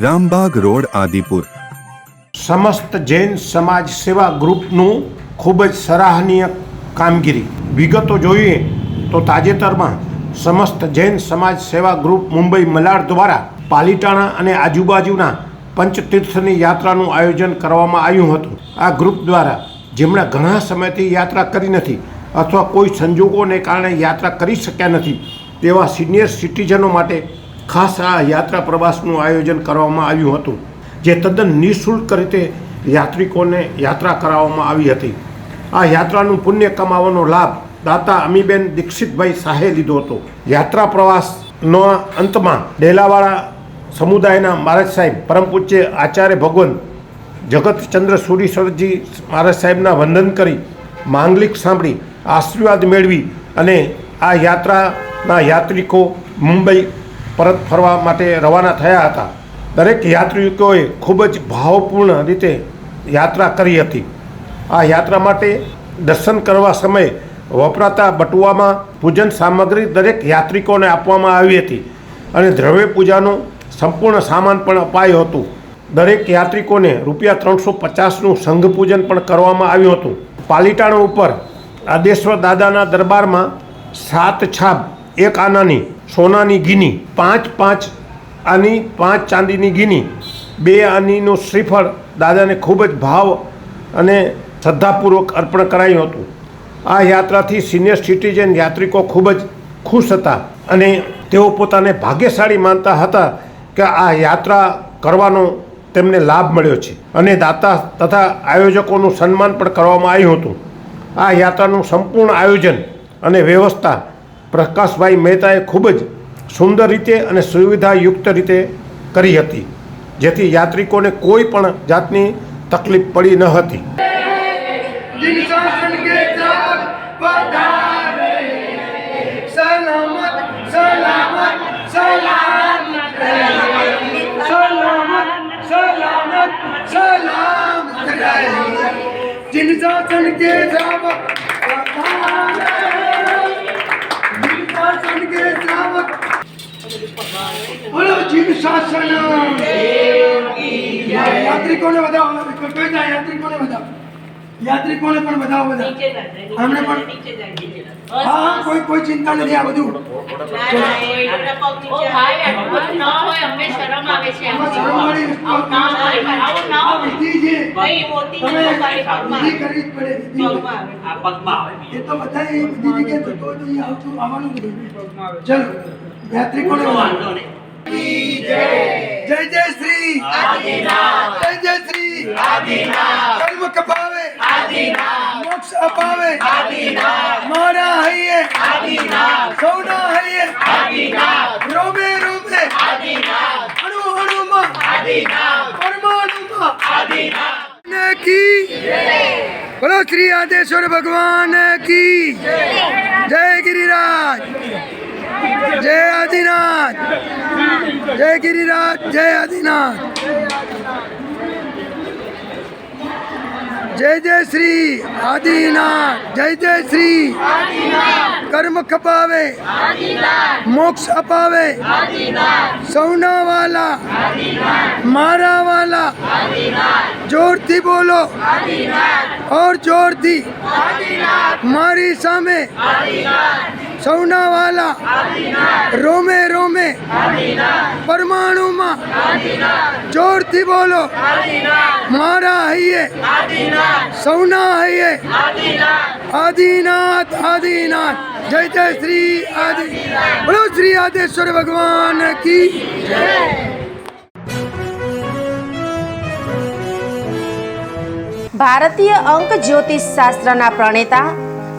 Rambagh road, Adipur. સમસ્ત જૈન સમાજ સેવા ગ્રુપનું ખૂબ જ સરાહનીય કામગીરી. વિગતો જોઈએ તો તાજેતરમાં સમસ્ત જૈન સમાજ સેવા ગ્રુપ મુંબઈ મલાડ દ્વારા પાલીટાણા અને આજુબાજુના પંચતીર્થની યાત્રાનું આયોજન કરવામાં આવ્યું હતું. આ ગ્રુપ દ્વારા જેમણે ઘણા સમયથી યાત્રા કરી નથી અથવા કોઈ સંજોગોને કારણે યાત્રા કરી શક્યા નથી તેવા સિનિયર સિટીઝનો માટે ખાસ આ યાત્રા પ્રવાસનું આયોજન કરવામાં આવ્યું હતું, જે તદ્દન નિઃશુલ્ક રીતે યાત્રિકોને યાત્રા કરાવવામાં આવી હતી. આ યાત્રાનું પુણ્ય કમાવાનો લાભ દાતા અમીબેન દીક્ષિતભાઈ શાહે લીધો હતો. યાત્રા પ્રવાસનો અંતમાં ડેલાવાળા સમુદાયના મહારાજ સાહેબ, પરમ પૂજ્ય આચાર્ય ભગવાન જગતચંદ્ર સુરીશ્વરજી મહારાજ સાહેબના વંદન કરી, માંગલિક સાંભળી, આશીર્વાદ મેળવી અને આ યાત્રાના યાત્રિકો મુંબઈ પરત ફરવા માટે રવાના થયા હતા. દરેક યાત્રિકોએ ખૂબ જ ભાવપૂર્ણ રીતે યાત્રા કરી હતી. આ યાત્રા માટે દર્શન કરવા સમયે વપરાતા બટુઆમાં પૂજન સામગ્રી દરેક યાત્રિકોને આપવામાં આવી હતી અને દ્રવ્ય પૂજાનું સંપૂર્ણ સામાન પણ અપાયું હતું. દરેક યાત્રિકોને રૂપિયા ત્રણસો પચાસનું સંઘ પૂજન પણ કરવામાં આવ્યું હતું. પાલીતાણા ઉપર આદેશ્વર દાદાના દરબારમાં સાત છાપ એક આનાની, સોનાની ગીની, પાંચ પાંચ આની, પાંચ ચાંદીની ગીની, બે આનીનું શ્રીફળ. દાદાને ખૂબ જ ભાવ અને શ્રદ્ધાપૂર્વક અર્પણ કરાયું હતું. આ યાત્રાથી સિનિયર સિટીઝન યાત્રિકો ખૂબ જ ખુશ હતા અને તેઓ પોતાને ભાગ્યશાળી માનતા હતા કે આ યાત્રા કરવાનો તેમને લાભ મળ્યો છે અને દાતા તથા આયોજકોનું સન્માન પણ કરવામાં આવ્યું હતું. આ યાત્રાનું સંપૂર્ણ આયોજન અને વ્યવસ્થા પ્રકાશભાઈ મહેતાએ ખૂબ જ સુંદર રીતે અને સુવિધાયુક્ત રીતે કરી હતી જેથી યાત્રિકોને કોઈ પણ જાતની તકલીફ પડી ન હતી जिन शासन के चाक શાસન! યાત્રિકોને વધાવો કોઈ ના યાત્રિકોને વધાવો. યાત્રિકોને પણ વધાવો બધા. આમને પણ હા હા કોઈ કોઈ ચિંતા નથી આ બધું. ઓ ભાઈ આટલું ન હોય અમને શરમ આવે છે આમાં શરમવાળી વસ્તુ આવું ના હોય આવું ના આ હોય વિધિ છે ભાઈ મોતી તમે નથી ખાલી પગમાં વિધિ કરવી જ પડે વિધિ પગમાં આવે. એ તો બધા એ બધી જગ્યાએ થતું હોય તો અહીંયા આવતું આવવાનું બધું ચલો યાત્રિકોને વધાવો. જય જય શ્રી જય જય શ્રી કર્મ કપાવે મોક્ષ અપાવે મારા હૈયે સૌના હૈયે રોમે રોમે અણુ અણુમાં પરમાણુમાં કી સૌના વાલા રોમે રોમે. પરમાણુમાં. જોરથી બોલો. મારા હૈયે સૌના હૈયે આદિનાથ આદિનાથ. જય જય શ્રી આદિ. બોલો શ્રી આદેશ્વર ભગવાન કી ભારતીય અંક જ્યોતિષ શાસ્ત્રના પ્રણેતા